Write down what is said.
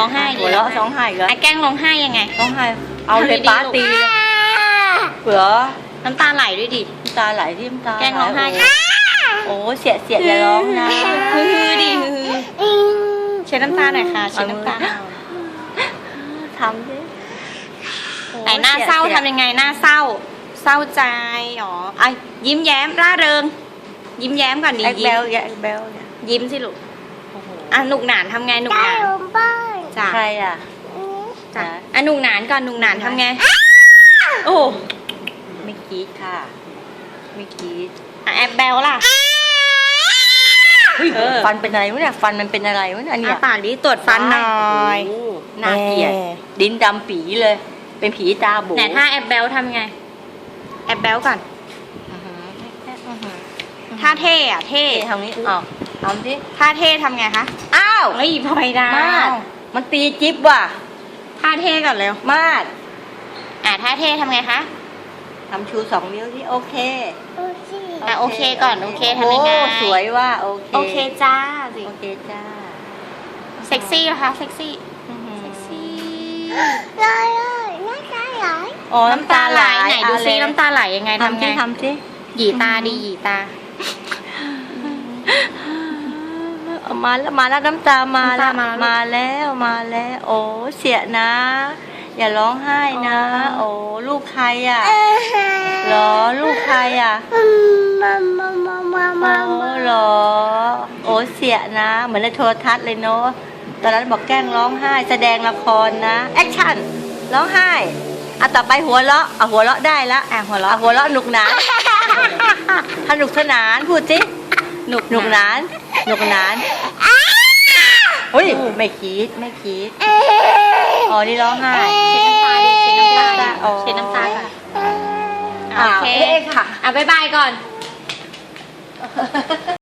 ร้องไห้ดิหัวเราะร้องไห้อีก็อะแกล้งร้องไห้ยังไง ร้องไห้ เอาเลยทำดีๆป้าลูกตีเลยเผื่อน้ำตาไหลด้วยดิน้ำตาไหลที่น้ำตาแกล้งร้องไห้โโอ้เสียเสียอย่าร้องนะฮือดิฮือเช็ดน้ำตาหน่อยค่ะเช็ดน้ำตาทำดิโอ้ไหนหน้าเศร้าสียทำยังไงหน้าเศร้า เศร้าใจอ๋ออะยิ้มแย้มร่าเริง ยิ้มแย้มก่อนดิแอ็กเบยิ้ลมแอ็กเบลเนี่ยยิ้มสิลูกอะหนุกหนานทำไงหนุกหนาน จ้ะใครอะจ้ะอะหนุกหนานก่อนหนุกหนานทำไง โอ้ไม่คิดค่ะ ไม่คิดอะแอบแบลล่ะเฮ้ยเออฟันเป็นอะไรวะเนี่ยฟันมันเป็นอะไรวะเนี่ยเนี่อะยปากดิตรวจฟันหน่อยโโน่าเกลียดแหม่ดินดำปีเลย เป็นผีตาโบไหนถ้าแอบแบลทำไง แอบแบลก่อนอื้อหืออื้อหือถ้าเท่อะเท่เท่ทำนี้อ้าวทำสิถ้าเท่ทำไงคะอ้าว เฮ้ยพลอยดาวมาด มันตีจิ๊บว่ะท่าเท่ก่อนเร็ว มาดอะท่าเท่ทำไงคะ ทำชูสองนิ้วที่โอเคอะโอเคก่อนโอเคทำยังไง โอ้สวยว่าโอเค โอเคจ้าสิโอเคจ้า เซ็กซี่เหรอคะเซ็กซี่อื้อหือเซ็กซี่อ๋อน้ำตาไหลไหนดูซิอะน้ำตาไหลยังไงทำทำไงสิทำสิหยีตาดีหยีตาเอา มาแล้วมาแล้วน้ำตามาแล้วน้ำตามาแล้วมาแล้วมาแล้ว โอ้เสียนะ อย่าร้องไห้นะอ๋อโอ้ลูกใครอะเหรอลูกใครอะโอ้เหรอ โอ้เสียนะ เหมือนในโทรทัศน์เลยเนาะตอนนั้นบอกแกล้งร้องไห้แสดงละครนะแอคชั่นร้องไห้อะต่อไปหัวเราะอะหัวเราะได้ละอะหัวอะเราะหัวเราะหนุกหนานสนุกสนานพูดสิหนุกหนุกหนานหนุกหนาน เฮ้ยไม่คิดไม่คิดอ๋อนี่ร้องไห้เช็ดน้ำตาดิเช็ดน้ำตาดิอ๋อเช็ดน้ำตาก่อนอ่าโอเคเอ๊ะค่ะ อะบ๊ายบายก่อน